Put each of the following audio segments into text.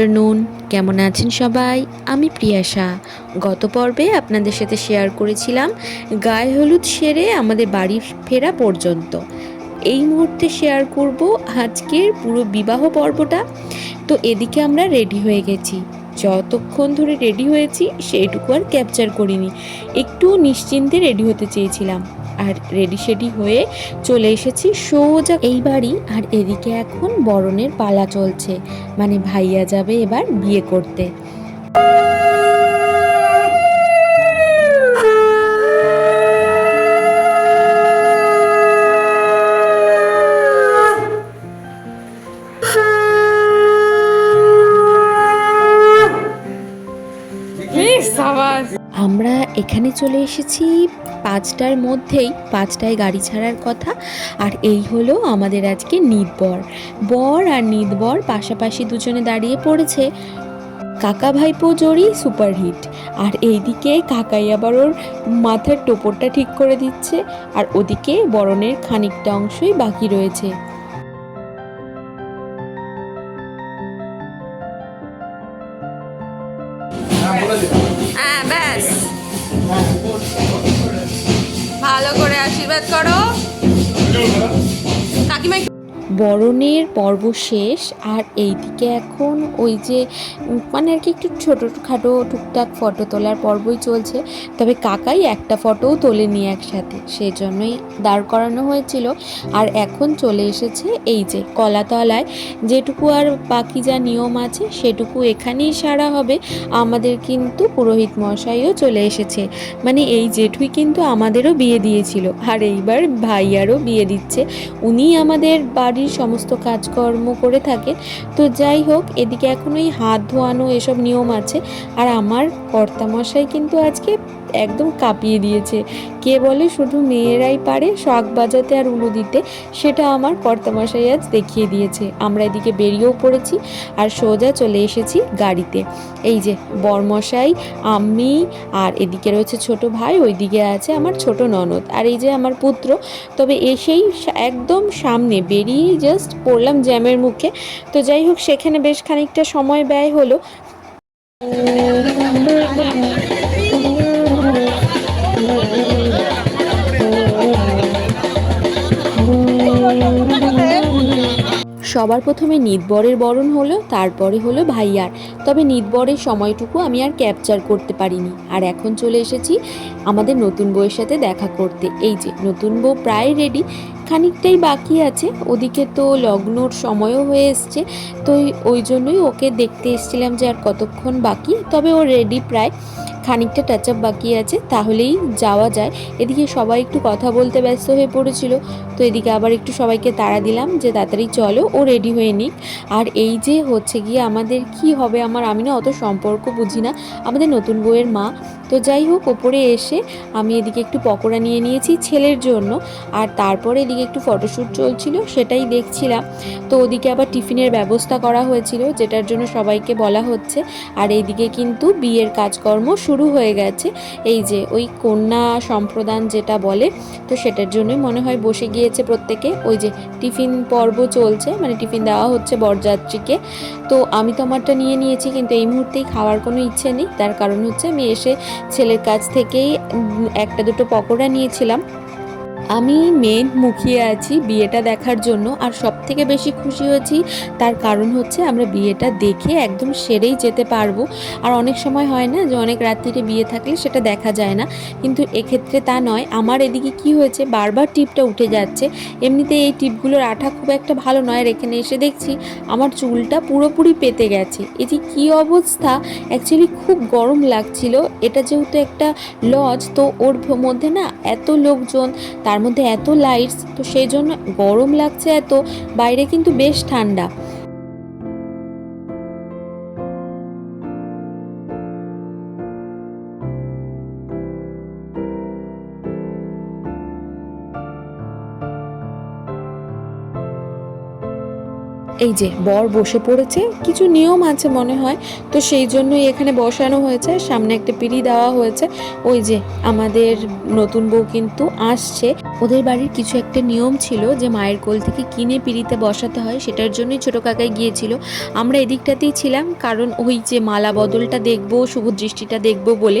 Afternoon কেমন আছেন সবাই? আমি প্রিয়াশা। গত পর্বে আপনাদের সাথে শেয়ার করেছিলাম গায়ে হলুদ সেরে আমাদের বাড়ি ফেরা পর্যন্ত। এই মুহূর্তে শেয়ার করব আজকের পুরো বিবাহ পর্বটা। তো এদিকে আমরা রেডি হয়ে গেছি। যতক্ষণ ধরে রেডি হয়েছি, সেইটুকু আর ক্যাপচার করিনি। একটু নিশ্চিন্তে রেডি হতে চেয়েছিলাম। আর রেডি সেডি হয়ে চলে এসেছি। সোজা এই বাড়ি আর এদিকে এখন বরণের পালা চলছে। মানে ভাইয়া যাবে এবার বিয়ে করতে। আমরা এখানে চলে এসেছি পাঁচটার মধ্যেই পাঁচটায় গাড়ি ছাড়ার কথা। আর এই হলো আমাদের আজকে নিদবর বর আর নিদবর পাশাপাশি দুজনে দাঁড়িয়ে পড়েছে কাকা ভাইপো জড়ি সুপারহিট। আর এইদিকে কাকাই আবার ওর মাথার টোপরটা ঠিক করে দিচ্ছে। আর ওদিকে বরণের খানিকটা অংশই বাকি রয়েছে। ভালো করে আশীর্বাদ করো। কাকিমা বরণের পর্ব শেষ, আর এইদিকে এখন ওই যে মানে আর কি একটু ছোটো খাটো টুকটাক ফটো তোলার পর্বই চলছে। তবে কাকাই একটা ফটোও তোলেনি একসাথে সেই জন্যই দাঁড় করানো হয়েছিল। আর এখন চলে এসেছে এই যে কলাতলায়, যেটুকু আর বাকি যা নিয়ম আছে সেটুকু এখানেই সারা হবে। আমাদের কিন্তু পুরোহিত মশাইও চলে এসেছে। মানে এই জেঠুই কিন্তু আমাদেরও বিয়ে দিয়েছিল। আর এইবার ভাইয়ারও বিয়ে দিচ্ছে। উনি আমাদের বাড়ির সমস্ত কাজকর্ম করে থাকেন। তো যাই হোক, এদিকে এখন ওই হাত ধোয়ানো এসব নিয়ম আছে। আর আমার কর্তামশাই কিন্তু আজকে একদম কাঁপিয়ে দিয়েছে। কে বলে? শুধু মেয়েরাই পারে শখ বাজাতে আর উলু দিতে, সেটা আমার কর্তামশাই আজ দেখিয়ে দিয়েছে। আমরা এদিকে বেরিয়েও পড়েছি আর সোজা চলে এসেছি গাড়িতে। এই যে বরমশাই আমি আর এদিকে রয়েছে ছোট ভাই, ওইদিকে আছে আমার ছোট ননদ। আর এই যে আমার পুত্র, তবে এসেই একদম সামনে বেরিয়েই জাস্ট পড়লাম জ্যামের মুখে। তো যাই হোক, সেখানে বেশ খানিকটা সময় ব্যয় হলো। সবার প্রথমে নিদবরের বরণ হলো, তারপরে হলো ভাইয়ার। তবে নিদবরের সময়টুকু আমি আর ক্যাপচার করতে পারিনি। আর এখন চলে এসেছি আমাদের নতুন বউয়ের সাথে দেখা করতে। এই যে, নতুন বউ প্রায় রেডি খানিকটাই বাকি আছে। ওদিকে তো লগ্নর সময়ও হয়ে এসছে। তো ওই- জন্যই ওকে দেখতে এসেছিলাম যে আর কতক্ষণ বাকি। তবে ও রেডি প্রায়। খানিকটা টাচ আপ বাকি আছে, তাহলেই যাওয়া যায়। এদিকে সবাই একটু কথা বলতে ব্যস্ত হয়ে পড়েছিল। তো এদিকে আবার একটু সবাইকে তাড়া দিলাম যে তাড়াতাড়ি চলো, ও রেডি হয়ে নিক। আর এই যে হচ্ছে গিয়ে আমাদের কি হবে আমার আমি না অত সম্পর্ক বুঝি না। আমাদের নতুন বউয়ের মা। তো যাই হোক, ওপরে এসে আমি এদিকে একটু পকোড়া নিয়ে নিয়েছি ছেলের জন্য। আর তারপরে এদিকে একটু ফটোশ্যুট চলছিল, সেটাই দেখছিলাম। তো ওদিকে আবার টিফিনের ব্যবস্থা করা হয়েছিল, যেটার জন্য সবাইকে বলা হচ্ছে। আর এইদিকে কিন্তু বিয়ের কাজকর্ম শুরু হয়ে গেছে। এই যে ওই কন্যা সম্প্রদান যেটা বলে, তো সেটার জন্যই মনে হয় বসে গিয়েছে প্রত্যেকে। ওই যে টিফিন পর্ব চলছে মানে টিফিন দেওয়া হচ্ছে বরযাত্রীকে। তো আমি তো আমারটা নিয়ে নিয়েছি, কিন্তু এই মুহূর্তেই খাওয়ার কোনো ইচ্ছে নেই। তার কারণ হচ্ছে আমি এসে ছেলের কাছ থেকেই একটা দুটো পকোড়া নিয়েছিলাম। আমি মেন মুখিয়ে আছি বিয়েটা দেখার জন্য আর সব থেকে বেশি খুশি হয়েছি, তার কারণ হচ্ছে আমরা বিয়েটা দেখে একদম সেরেই যেতে পারব। আর অনেক সময় হয় না যে অনেক রাত্রিরে বিয়ে থাকলে সেটা দেখা যায় না। কিন্তু এক্ষেত্রে তা নয়, আমার এদিকে কি হয়েছে, বারবার টিপটা উঠে যাচ্ছে। এমনিতে এই টিপগুলোর আঠা খুব একটা ভালো নয় এখানে এসে দেখছি আমার চুলটা পুরোপুরি পেতে গেছে। এই যে কী অবস্থা অ্যাকচুয়ালি খুব গরম লাগছিল। এটা যেহেতু একটা লজ তো ওর মধ্যে না এত লোকজন, তার মধ্যে এত লাইটস তো সেই জন্য গরম লাগছে এত বাইরে কিন্তু বেশ ঠান্ডা। এই যে, বর বসে পড়েছে, কিছু নিয়ম আছে মনে হয়, তো সেই জন্যই এখানে বসানো হয়েছে, সামনে একটা পিড়ি দেওয়া হয়েছে, ওই যে আমাদের নতুন বউ কিন্তু আসছে। ওদের বাড়ির কিছু একটা নিয়ম ছিল যে মায়ের কোল থেকে কিনে পিড়িতে বসাতে হয়, সেটার জন্যই ছোটো কাকায় গিয়েছিল। আমরা এদিকটাতেই ছিলাম, কারণ ওই যে মালা বদলটা দেখব, শুভ দৃষ্টিটা দেখব বলে।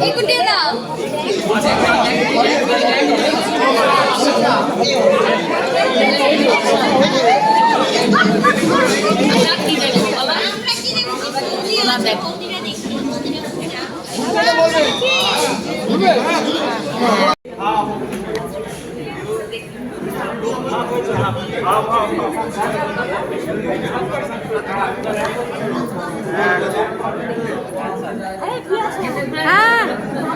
ikut dia tau Ah!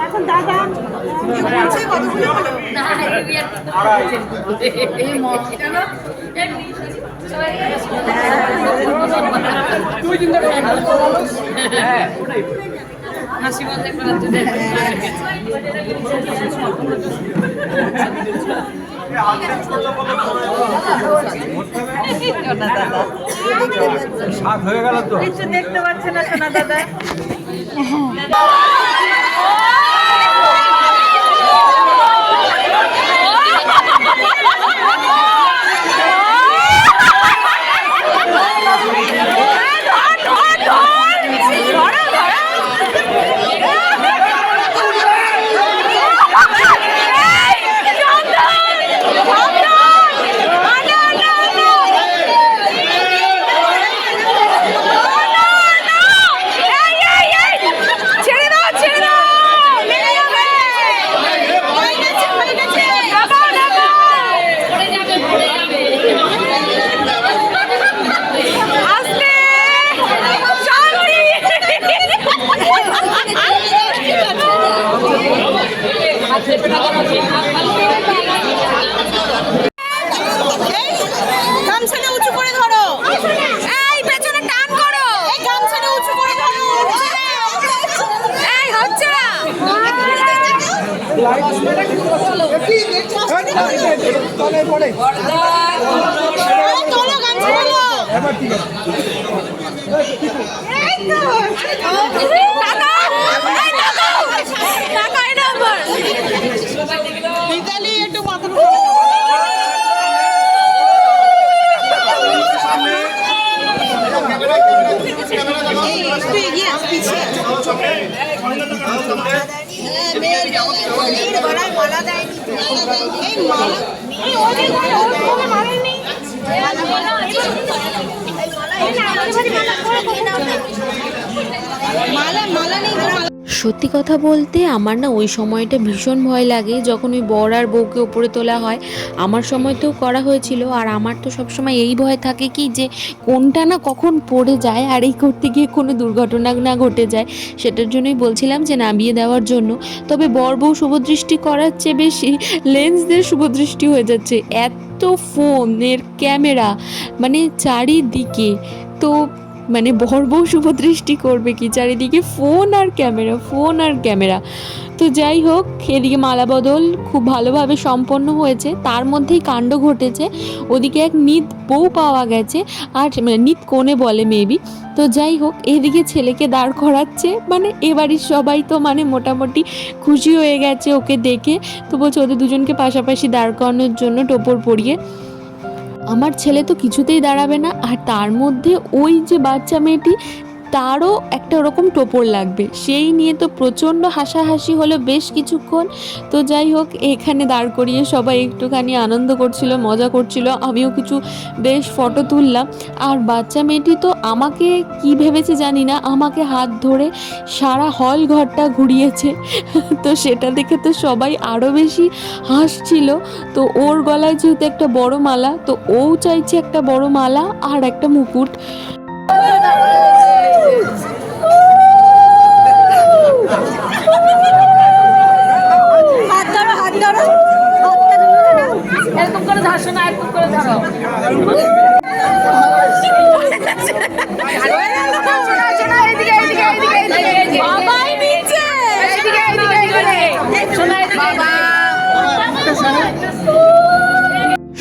এখন দাদা সাত হয়ে গেল তো। কিছু দেখতে পাচ্ছে না সোনা দাদা গামছাটা উঁচু করে ধরো এই পেছনে টান করো এই গামছাটা উঁচু করে ধরো এই হচ্ছে না এই তোলো গামছা তোলো এই তো। টাকা, এই টাকা, টাকা এই নাম্বার। মিতালি একটু মাথা একটু এগিয়ে আস পিছিয়ে মেয়ের গলায় মালা দেয়নি এই মালা এই গলায় মালা নেই মালা মালা নেই সত্যি কথা বলতে আমার না ওই সময়টা ভীষণ ভয় লাগে, যখন ওই বর আর বউকে ওপরে তোলা হয়। আমার সময়তেও করা হয়েছিল আর আমার তো সবসময় এই ভয় থাকে কি যে কোনটা না কখন পড়ে যায় আর এই করতে গিয়ে কোনো দুর্ঘটনা না ঘটে যায়। সেটার জন্যই বলছিলাম যে নামিয়ে দেওয়ার জন্য। তবে বর বউ শুভদৃষ্টি করার চেয়ে বেশি লেন্সদের শুভদৃষ্টি হয়ে যাচ্ছে। এত ফোনের ক্যামেরা মানে চারিদিকে। তো মানে বর বউ শুভদৃষ্টি করবে কি? চারিদিকে ফোন আর ক্যামেরা ফোন আর ক্যামেরা তো যাই হোক, এদিকে মালা বদল খুব ভালোভাবে সম্পন্ন হয়েছে। তার মধ্যেই কাণ্ড ঘটেছে। ওদিকে এক নিত বউ পাওয়া গেছে। আর মানে নিত কোণে বলে মেবি তো যাই হোক, এদিকে ছেলেকে দাঁড় করাচ্ছে। মানে এ বাড়ির সবাই তো মানে মোটামুটি খুশি হয়ে গেছে ওকে দেখে। তো বলছে ওদের দুজনকে পাশাপাশি দাঁড় করানোর জন্য টোপর পরিয়ে। আমার ছেলে তো কিছুতেই দাঁড়াবে না আর তার মধ্যে ওই যে বাচ্চা মেয়েটি তারও একটা ওরকম টোপর লাগবে। সেই নিয়ে তো প্রচণ্ড হাসাহাসি হলো বেশ কিছুক্ষণ। তো যাই হোক, এখানে দাঁড় করিয়ে সবাই একটুখানি আনন্দ করছিল, মজা করছিল। আমিও কিছু বেশ ফটো তুললাম। আর বাচ্চা মেয়েটি তো আমাকে কি ভেবেছে জানি না, আমাকে হাত ধরে সারা হল ঘরটা ঘুরিয়েছে। তো সেটা দেখে তো সবাই আরও বেশি হাসছিল। তো ওর গলায় যেহেতু একটা বড় মালা, তো ও চাইছে একটা বড় মালা আর একটা মুকুট। এরকম করে ধরছো না এরকম করে ধরো বাবাই নিচ্ছে এদিকে এদিকে এদিকে শোনা এদিকে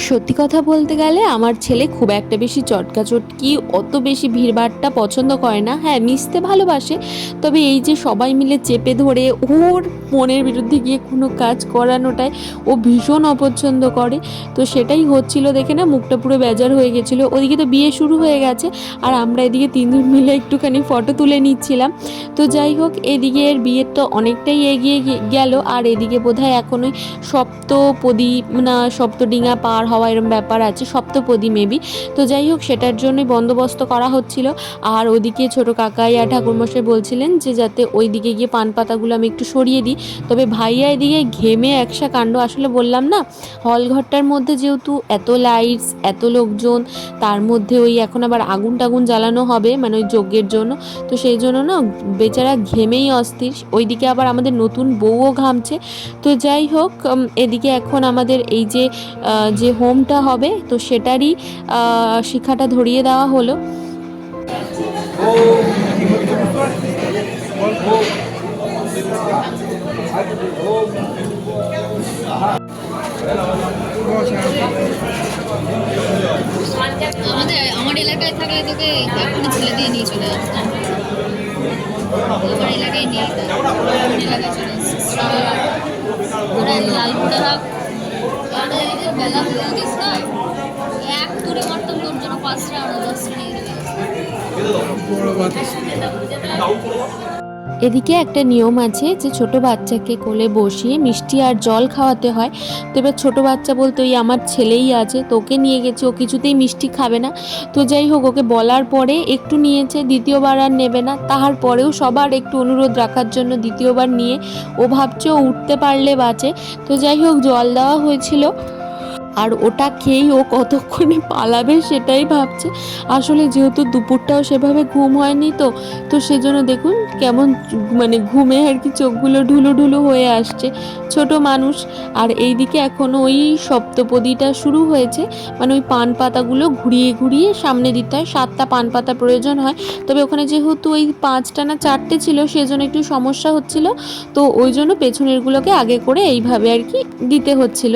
সত্যি কথা বলতে গেলে আমার ছেলে খুব একটা বেশি চটকা চটকি অত বেশি ভিড়ভাড়টা পছন্দ করে না। হ্যাঁ মিশতে ভালোবাসে, তবে এই যে সবাই মিলে চেপে ধরে ওর মনের বিরুদ্ধে গিয়ে কোনো কাজ করানোটাই ও ভীষণ অপছন্দ করে। তো সেটাই হচ্ছিল দেখে না মুখটা পুরো বেজার হয়ে গেছিল। ওদিকে তো বিয়ে শুরু হয়ে গেছে আর আমরা এদিকে তিনজন মিলে একটুখানি ফটো তুলে নিচ্ছিলাম। তো যাই হোক, এদিকে এর বিয়ের তো অনেকটাই এগিয়ে গেল। আর এদিকে বোধহয় এখন ওই সপ্তপদী, না, সপ্তডিঙা পার হওয়া এরম ব্যাপার আছে, সপ্তপদী মেবি তো যাই হোক, সেটার জন্যই বন্দোবস্ত করা হচ্ছিল। আর ওদিকে ছোট কাকাই আর ঠাকুরমশাই বলছিলেন যে, যাতে ওই দিকে গিয়ে পান পাতাগুলো আমি একটু সরিয়ে দিই। তবে ভাইয়া এদিকে ঘেমে একসা কাণ্ড আসলে বললাম না, হল ঘরটার মধ্যে যেহেতু এত লাইটস এত লোকজন, তার মধ্যে ওই এখন আবার আগুন টাগুন জ্বালানো হবে মানে ওই যজ্ঞের জন্য। তো সেই জন্য না, বেচারা ঘেমেই অস্থির। ওইদিকে আবার আমাদের নতুন বউও ঘামছে। তো যাই হোক এদিকে এখন আমাদের এই যে যে হোমটা হবে, তো সেটারই শিক্ষাটা ধরিয়ে দেওয়া হলো। আমাদের, আমার এলাকায় থাকলে তোকে এখনই ছেলে দিয়ে নিয়ে চলে আসতাম। আমার এলাকায় নিয়ে এলাকায় চলে আমাদের বেলা হয়ে গেছিস না এক তুড়ি মারতাম তোর জন্য পাঁচটা আর দশটা নিয়ে আসতাম এদিকে একটা নিয়ম আছে যে ছোট বাচ্চাকে কোলে বসিয়ে মিষ্টি আর জল খাওয়াতে হয়। তো এবার ছোটো বাচ্চা বলতে ওই আমার ছেলেই আছে, তোকে নিয়ে গেছে, ও কিছুতেই মিষ্টি খাবে না। তো যাই হোক, ওকে বলার পরে একটু নিয়েছে, দ্বিতীয়বার আর নেবে না। তাহার পরেও সবার একটু অনুরোধ রাখার জন্য দ্বিতীয়বার নিয়ে ও ভাবছে ও উঠতে পারলে বাঁচে। তো যাই হোক, জল দেওয়া হয়েছিল। আর ওটা খেয়েই ও কতক্ষণে পালাবে সেটাই ভাবছে। আসলে যেহেতু দুপুরটাও সেভাবে ঘুম হয়নি তো তো সেজন্য দেখুন কেমন মানে ঘুমে আর কি চোখগুলো ঢুলো ঢুলো হয়ে আসছে। ছোট মানুষ, আর এইদিকে এখন ওই সপ্তপদীটা শুরু হয়েছে। মানে ওই পান পাতাগুলো ঘুরিয়ে ঘুরিয়ে সামনে দিতে হয় সাতটা পান পাতা প্রয়োজন হয়। তবে ওখানে যেহেতু ওই পাঁচটা না চারটে ছিল, সেজন্য একটু সমস্যা হচ্ছিল। তো ওই জন্য পেছনেরগুলোকে আগে করে এইভাবে আর কি দিতে হচ্ছিল।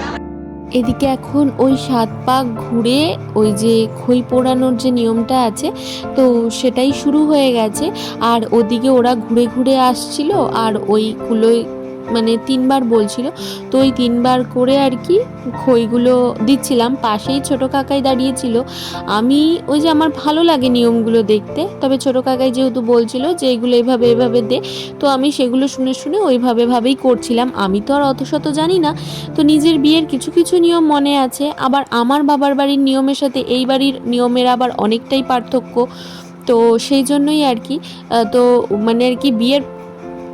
এদিকে এখন ওই সাত পাক ঘুরে ওই যে খই পোড়ানোর যে নিয়মটা আছে, তো সেটাই শুরু হয়ে গেছে। আর ওদিকে ওরা ঘুরে ঘুরে আসছিল, আর ওই কুলোয় মানে তিনবার বলছিল। তো ওই তিনবার করে আর কি খইগুলো দিচ্ছিলাম। পাশেই ছোট কাকাই দাঁড়িয়েছিল। আমি ওই যে আমার ভালো লাগে নিয়মগুলো দেখতে, তবে ছোট কাকাই যেহেতু বলছিল যে এগুলো এভাবে এভাবে দে, তো আমি সেগুলো শুনে শুনে ওইভাবে ভাবেই করছিলাম। আমি তো আর অত শত জানি না। তো নিজের বিয়ের কিছু কিছু নিয়ম মনে আছে। আবার আমার বাবার বাড়ির নিয়মের সাথে এই বাড়ির নিয়মের আবার অনেকটাই পার্থক্য। তো সেই জন্যই আর কি তো মানে আর কি বিয়ের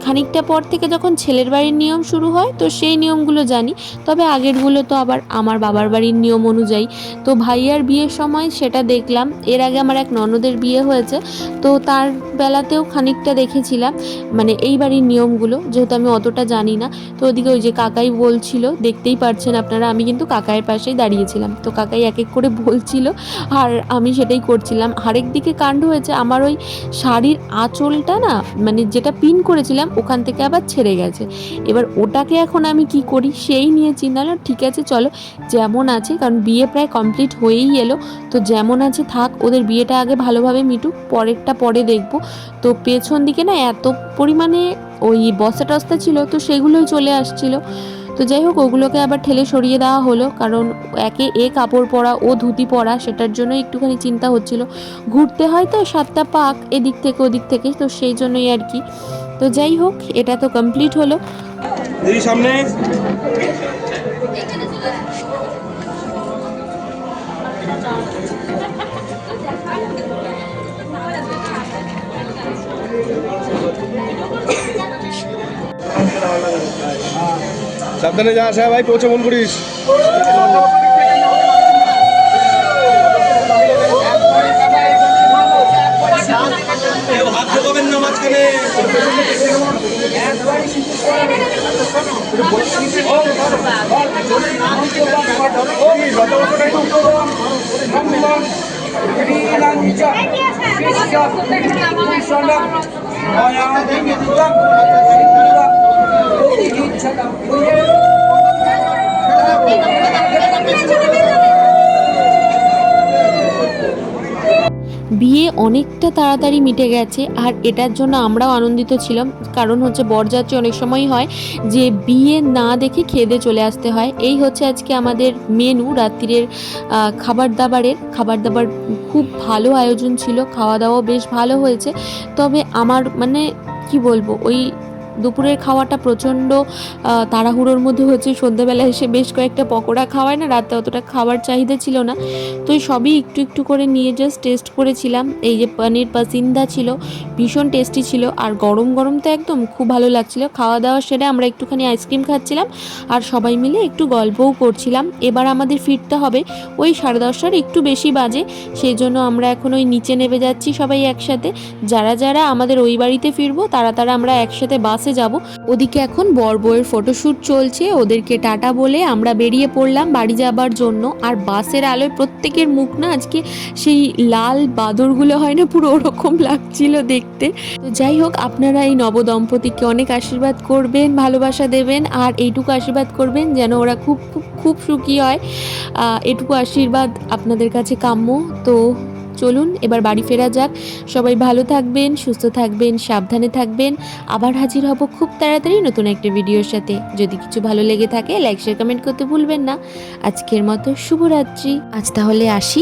খানিকটা পর থেকে যখন ছেলের বাড়ির নিয়ম শুরু হয়, তো সেই নিয়মগুলো জানি। তবে আগেরগুলো তো আবার আমার বাবার বাড়ির নিয়ম অনুযায়ী। তো ভাইয়ার বিয়ের সময় সেটা দেখলাম। এর আগে আমার এক ননদের বিয়ে হয়েছে। তো তার বেলাতেও খানিকটা দেখেছিলাম। মানে এই বাড়ির নিয়মগুলো, যেহেতু আমি অতটা জানি না। তো ওদিকে ওই যে কাকাই বলছিল, দেখতেই পারছেন আপনারা, আমি কিন্তু কাকাইয়ের পাশেই দাঁড়িয়েছিলাম। তো কাকাই এক এক করে বলছিল, আর আমি সেটাই করছিলাম। আরেক দিকে কাণ্ড হয়েছে, আমার ওই শাড়ির আঁচলটা না মানে যেটা পিন করেছিলাম ওখান থেকে আবার ছেড়ে গেছে। এবার ওটাকে এখন আমি কি করি? সেই নিয়ে চিন্তা না ঠিক আছে, চলো, যেমন আছে, কারণ বিয়ে প্রায় কমপ্লিট হয়েই এলো। তো যেমন আছে, থাক, ওদের বিয়েটা আগে ভালোভাবে মিটুক, পরেরটা পরে দেখব। তো পেছন দিকে না এত পরিমাণে ওই বস্তা টস্তা ছিল, তো সেগুলোই চলে আসছিল। তো যাই হোক, ওগুলোকে আবার ঠেলে সরিয়ে দেওয়া হলো, কারণ একে এ কাপড় পরা, ও ধুতি পরা, সেটার জন্য একটুখানি চিন্তা হচ্ছিল। ঘুরতে হয় তো সাতটা পাক এদিক থেকে ওদিক থেকে, তো সেই জন্যই আর কি। তো যাই হোক, এটা তো কমপ্লিট হলো। সামনে। সাবধানে যাস হ্যাঁ ভাই পৌঁছে মন করিস। হাত অনেকটা তাড়াতাড়ি মিটে গেছে, আর এটার জন্য আমরাও আনন্দিত ছিলাম। কারণ হচ্ছে বরযাত্রী অনেক সময় হয় যে বিয়ে না দেখে খেদে চলে আসতে হয়। এই হচ্ছে আজকে আমাদের মেনু, রাত্রির খাবার দাবারের খাবার দাবার খুব ভালো আয়োজন ছিল খাওয়া দাওয়া বেশ ভালো হয়েছে। তবে আমার মানে কি বলব, ওই দুপুরের খাওয়াটা প্রচণ্ড তাড়াহুড়োর মধ্যে হচ্ছে সন্ধ্যেবেলা এসে বেশ কয়েকটা পকোড়া খাওয়ায় না, রাতে অতটা খাবার চাহিদা ছিল না। তো সবই একটু একটু করে নিয়ে জাস্ট টেস্ট করেছিলাম। এই যে পনির পাসিন্দা ছিল, ভীষণ টেস্টি ছিল আর গরম গরম তো একদম খুব ভালো লাগছিল। খাওয়া দাওয়া সেরে আমরা একটুখানি আইসক্রিম খাচ্ছিলাম আর সবাই মিলে একটু গল্পও করছিলাম। এবার আমাদের ফিরতে হবে, ওই সাড়ে দশটার একটু বেশি বাজে, সেই জন্য আমরা এখন ওই নিচে নেমে যাচ্ছি সবাই একসাথে। যারা যারা আমাদের ওই বাড়িতে ফিরবো, তারা তারা আমরা একসাথে বাসে যাব। ওদিকে এখন বর বউয়ের ফটোশ্যুট চলছে। ওদেরকে টাটা বলে আমরা বেরিয়ে পড়লাম বাড়ি যাবার জন্য। আর বাসের আলোয় প্রত্যেকের মুখ না আজকে সেই লাল বাদরগুলো হয় না, পুরো ওরকম লাগছিল দেখতে। তো যাই হোক, আপনারা এই নবদম্পতিকে অনেক আশীর্বাদ করবেন, ভালোবাসা দেবেন, আর এইটুকু আশীর্বাদ করবেন যেন ওরা খুব খুব খুব সুখী হয়। এটুকু আশীর্বাদ আপনাদের কাছে কাম্য। তো চলুন, এবার বাড়ি ফেরা যাক। সবাই ভালো থাকবেন, সুস্থ থাকবেন, সাবধানে থাকবেন। আবার হাজির হব খুব তাড়াতাড়ি নতুন একটা ভিডিওর সাথে। যদি কিছু ভালো লেগে থাকে লাইক শেয়ার কমেন্ট করতে ভুলবেন না। আজকের মতো শুভরাত্রি। আজ তাহলে আসি।